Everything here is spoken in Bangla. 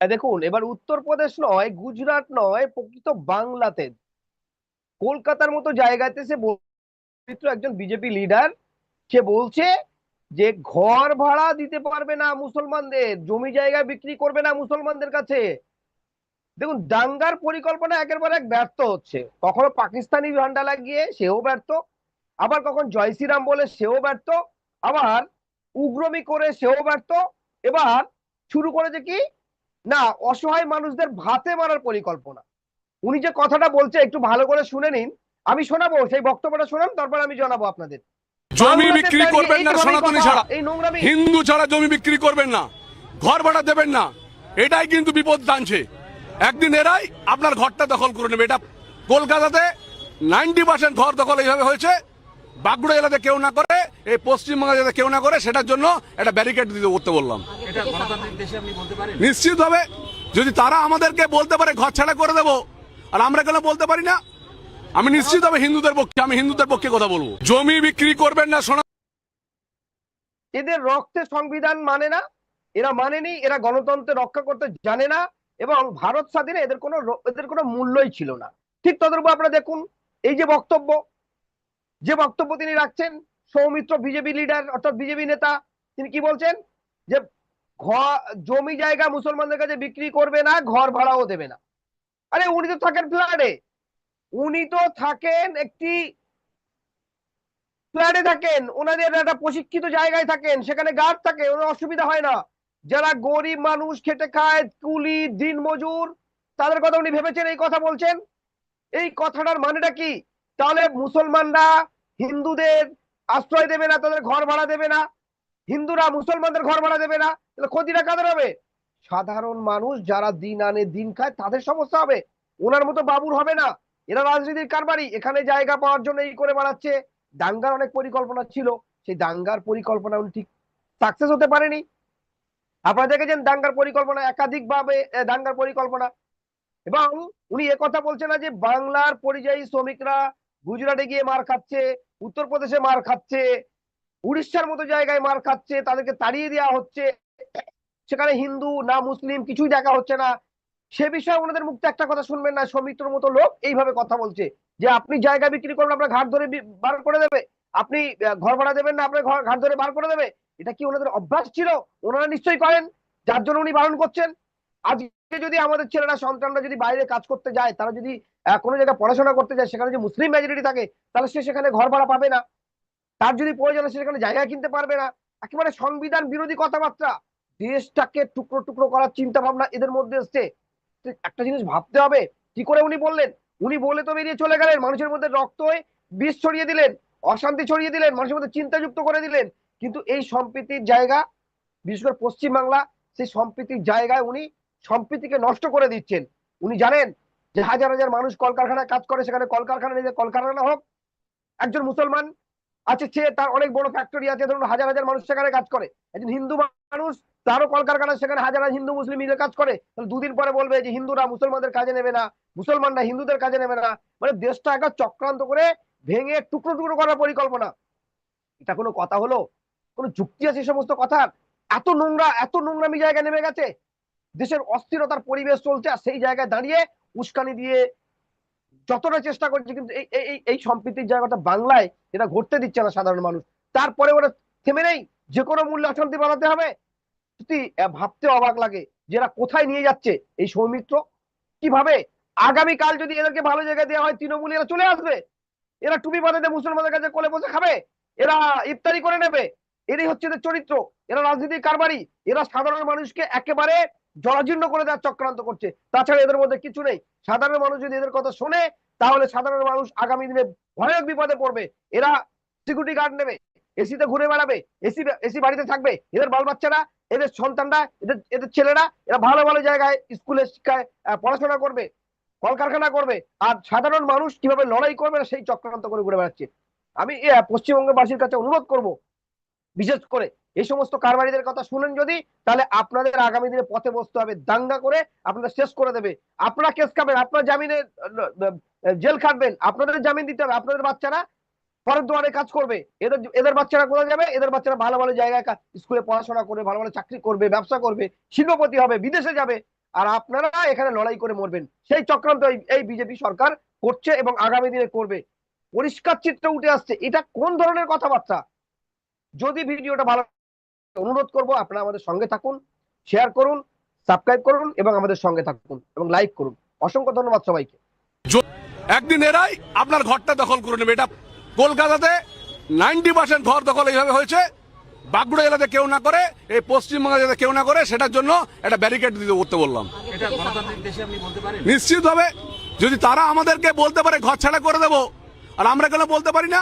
দেখুন, এবার উত্তরপ্রদেশ নয়, গুজরাট নয়, প্রকৃত বাংলাতে। কলকাতার মতো জায়গাতে সে একজন বিজেপি লিডার, সে বলছে যে ঘর ভাড়া দিতে পারবে না মুসলমানদের, জমি জায়গা বিক্রি করবে না মুসলমানদের কাছে। দেখুন, দাঙ্গার পরিকল্পনা একের পর এক ব্যর্থ হচ্ছে। কখনো পাকিস্তানি ঝান্ডা লাগিয়ে সেও ব্যর্থ, আবার কখন জয় শ্রীরাম বলে সেও ব্যর্থ, আবার উগ্রমি করে সেও ব্যর্থ, এবার শুরু করেছে কি? না অসহায় মানুষদের ভাতে মারার পরিকল্পনা। উনি যে কথাটা বলছে একটু ভালো করে শুনে নিন। আমি শোনাবো সেই বক্তব্যটা শোনান তারপর আমি জানাব আপনাদের। জমি বিক্রি করবেন না সনাতনী ছাড়া। এই নোংরামি হিন্দু ছাড়া জমি বিক্রি করবেন না। ঘর ভাড়া দেবেন না। এটাই কিন্তু বিপদ টানছে একদিন এরাই আপনার ঘরটা দখল করে নেবে। এটা কলকাতাতে নাইনটি পার্সেন্ট ঘর দখল এইভাবে হয়েছে। বাঁকুড়া জেলাতে কেউ না করে এই পশ্চিমবঙ্গে যাতে কেউ না করে সেটার জন্য একটা ব্যারিকেড দিতে করতে বললাম। নিশ্চিত হবে। যদি তারা আমাদেরকে বলতে পারে ঘর ছাড়া করে দেবো আর আমরা কেন বলতে পারি না? আমি নিশ্চিত হবে হিন্দুদের পক্ষে আমি হিন্দুদের পক্ষে কথা বলব। জমি বিক্রি করবেন না সোনা এদের রক্তে সংবিধান মানে না। এরা মানেনি এরা গণতন্ত্র রক্ষা করতে জানে না এবং ভারত স্বাধীনে এদের কোনো র- এদের কোনো মূল্যই ছিল না। ঠিক তদরূপ আপনারা দেখুন এই যে বক্তব্য যে বক্তব্য তিনি রাখছেন সৌমিত্র বিজেপি লিডার অর্থাৎ বিজেপি নেতা তিনি কি বলছেন? যে জমি জায়গা মুসলমানদের কাছে বিক্রি করবে না, ঘর ভাড়াও দেবে না। আরে, উনি তো থাকেন ফ্ল্যাটে উনি তো থাকেন একটি ফ্ল্যাটে থাকেন। ওনাদের একটা প্রশিক্ষিত জায়গায় থাকেন, সেখানে গার্ড থাকে, ওনার অসুবিধা হয় না। যারা গরিব মানুষ, খেটে খায়, কুলি, দিন মজুর, তাদের কথা উনি ভেবেছেন, এই কথা বলছেন? এই কথাটার মানেটা কি? তাহলে মুসলমানরা হিন্দুদের আশ্রয় দেবে না, তাদের ঘর ভাড়া দেবে না। হিন্দুরা মুসলমানদের ঘর ভাড়া দেবে না। তাহলে ক্ষতিটা কাদের হবে? সাধারণ মানুষ যারা দিন আনে দিন খায় তাদের সমস্যা হবে। ওনার মতো বাবুর হবে না। এরা রাজনীতির কারবারি। এখানে জায়গা পাওয়ার জন্য এই করে বেড়াচ্ছে দাঙ্গার অনেক পরিকল্পনা ছিল। সেই দাঙ্গার পরিকল্পনা উনি ঠিক সাকসেস হতে পারেনি। আপনারা দেখেছেন দাঙ্গার পরিকল্পনা একাধিকভাবে আহ, দাঙ্গার পরিকল্পনা। এবং উনি কথা বলছেন না যে বাংলার পরিযায়ী শ্রমিকরা গুজরাটে গিয়ে মার খাচ্ছে উত্তরপ্রদেশে মার খাচ্ছে উড়িষ্যার মতো জায়গায় মার খাচ্ছে তাদেরকে তাড়িয়ে দেওয়া হচ্ছে। সেখানে হিন্দু, না মুসলিম, কিছুই দেখা হচ্ছে না। সে বিষয়ে ওনাদের মুক্ত একটা কথা শুনবেন না, সৌমিত্রর মতো লোক এইভাবে কথা বলছে। যে আপনি জায়গা বিক্রি করবেন আপনার ঘাট ধরে বার করে দেবে। আপনি ঘর ভাড়া দেবেন না, আপনার ঘর ঘাট ধরে বার করে দেবে। এটা কি ওনাদের অভ্যাস ছিল? ওনারা নিশ্চয়ই করেন। যার জন্য উনি বারণ করছেন। আজকে যদি আমাদের ছেলেরা, সন্তানরা যদি বাইরে কাজ করতে যায়, তারা যদি কোনো জায়গায় পড়াশোনা করতে যায়, সেখানে যদি মুসলিম মেজরিটি থাকে, তাহলে সে সেখানে ঘর ভাড়া পাবে না। তার যদি প্রয়োজন সে সেখানে জায়গা কিনতে পারবে না। একেবারে সংবিধান বিরোধী কথাবার্তা। দেশটাকে টুকরো টুকরো করার চিন্তা ভাবনা এদের মধ্যে এসছে। একটা জিনিস ভাবতে হবে, কি করে উনি বললেন? উনি বলে তো বেরিয়ে চলে গেলেন, মানুষের মধ্যে রক্ত হয়ে বিষ ছড়িয়ে দিলেন, অশান্তি ছড়িয়ে দিলেন, মানুষের মধ্যে চিন্তাযুক্ত করে দিলেন। কিন্তু এই সম্প্রীতির জায়গা, বিশেষ করে পশ্চিমবাংলা, সেই সম্প্রীতির জায়গায় উনি সম্প্রীতিকে নষ্ট করে দিচ্ছেন। উনি জানেন যে হাজার হাজার মানুষ কলকারখানায় কাজ করে, সেখানে কলকারখানা নিজের কলকারখানা হোক, একজন মুসলমান আছে, সে তার অনেক বড় ফ্যাক্টরি আছে, ধরুন হাজার হাজার মানুষ সেখানে কাজ করে। একজন হিন্দু মানুষ তারও কলকারখানা সেখানে হাজার হিন্দু, মুসলিম মিলে কাজ করে। তাহলে দুদিন পরে বলবে যে হিন্দুরা মুসলমানদের কাজে নেবে না, মুসলমানরা হিন্দুদের কাজে নেবে না। মানে দেশটা একবার চক্রান্ত করে ভেঙে টুকরো টুকরো করার পরিকল্পনা। এটা কোনো কথা হলো? কোনো যুক্তি আছে এই সমস্ত কথার? এত নোংরা, এত নোংরামি জায়গায় নেমে গেছে? দেশের অস্থিরতার পরিবেশ চলছে আর সেই জায়গায় দাঁড়িয়ে উস্কানি দিয়ে যতটা চেষ্টা করছে, কিন্তু এই এই সম্প্রীতির জায়গাটা বাংলায় এটা ঘটতে দিচ্ছে না সাধারণ মানুষ। তারপরে ওরা থেমে নেই? যে কোনো মূল্যে অশান্তি বাড়াতে হবে? সত্যি ভাবতে অবাক লাগে যে এরা কোথায় নিয়ে যাচ্ছে এই সৌমিত্র। কীভাবে? আগামীকাল যদি এদেরকে ভালো জায়গায় দেওয়া হয়, তৃণমূল এরা চলে আসবে। এরা টুপি বাঁধাতে মুসলমানদের কাছে, কোলে বসে খাবে। এরা ইফতারি করে নেবে। এরই হচ্ছে এদের চরিত্র। এরা রাজনীতির কারবারি। এরা সাধারণ মানুষকে একেবারে জরাজীর্ণ করে দেওয়ার চক্রান্ত করছে। তাছাড়া এদের মধ্যে কিছু নেই। সাধারণ মানুষ যদি এদের কথা শোনে, তাহলে সাধারণ মানুষ আগামী দিনে ভয়ানক বিপদে পড়বে। এরা সিকিউরিটি গার্ড নেবে। এসিতে ঘুরে বেড়াবে। এসি এসি বাড়িতে থাকবে। এদের বাল বাচ্চারা এদের সন্তানরা, এদের এদের ছেলেরা, এরা ভালো ভালো জায়গায় স্কুলে শিক্ষায় পড়াশোনা করবে, কলকারখানা করবে, আর সাধারণ মানুষ কীভাবে লড়াই করবে সেই চক্রান্ত করে ঘুরে বেড়াচ্ছে। আমি পশ্চিমবঙ্গবাসীর কাছে অনুরোধ করব, বিশেষ করে এই সমস্ত কারবারিদের কথা শুনেন যদি, তাহলে আপনাদের আগামী দিনে পথে বসতে হবে, দাঙ্গা করে আপনাদের শেষ করে দেবে। আপনারা কেস খাবেন, আপনার জামিনে জেল খাটবেন, আপনাদের জামিন দিতে হবে, আপনাদের বাচ্চারা পরের দুয়ারে কাজ করবে। এদের এদের বাচ্চারা কোথায় যাবে? এদের বাচ্চারা ভালো ভালো জায়গায় স্কুলে পড়াশোনা করবে, ভালো ভালো চাকরি করবে, ব্যবসা করবে, শিল্পপতি হবে, বিদেশে যাবে। আর আপনারা এখানে লড়াই করে মরবেন। সেই চক্রান্ত এই- বিজেপি সরকার করছে এবং আগামী দিনে করবে। পরিষ্কার চিত্র উঠে আসছে। এটা কোন ধরনের কথাবার্তা? যদি ভিডিওটা ভালো অনুরোধ করব আপনারা আমাদের সঙ্গে থাকুন শেয়ার করুন সাবস্ক্রাইব করুন এবং আমাদের সঙ্গে থাকুন এবং লাইক করুন। অসংখ্য ধন্যবাদ সবাইকে। একদিন এরাই আপনার ঘরটা দখল করে নেবে। এটা কলকাতাতে নাইনটি পার্সেন্ট ঘর দখল এইভাবে হয়েছে। বাঁকুড়া জেলাতে কেউ না করে এই পশ্চিমবঙ্গে যাতে কেউ না করে সেটার জন্য একটা ব্যারিকেড দিতে করতে বললাম। এটা গণতান্ত্রিক দেশে আপনি বলতে পারেন? নিশ্চিত হবে যদি তারা আমাদেরকে বলতে পারে ঘর ছাড়া করে দেবো আর আমরা কেন বলতে পারি না?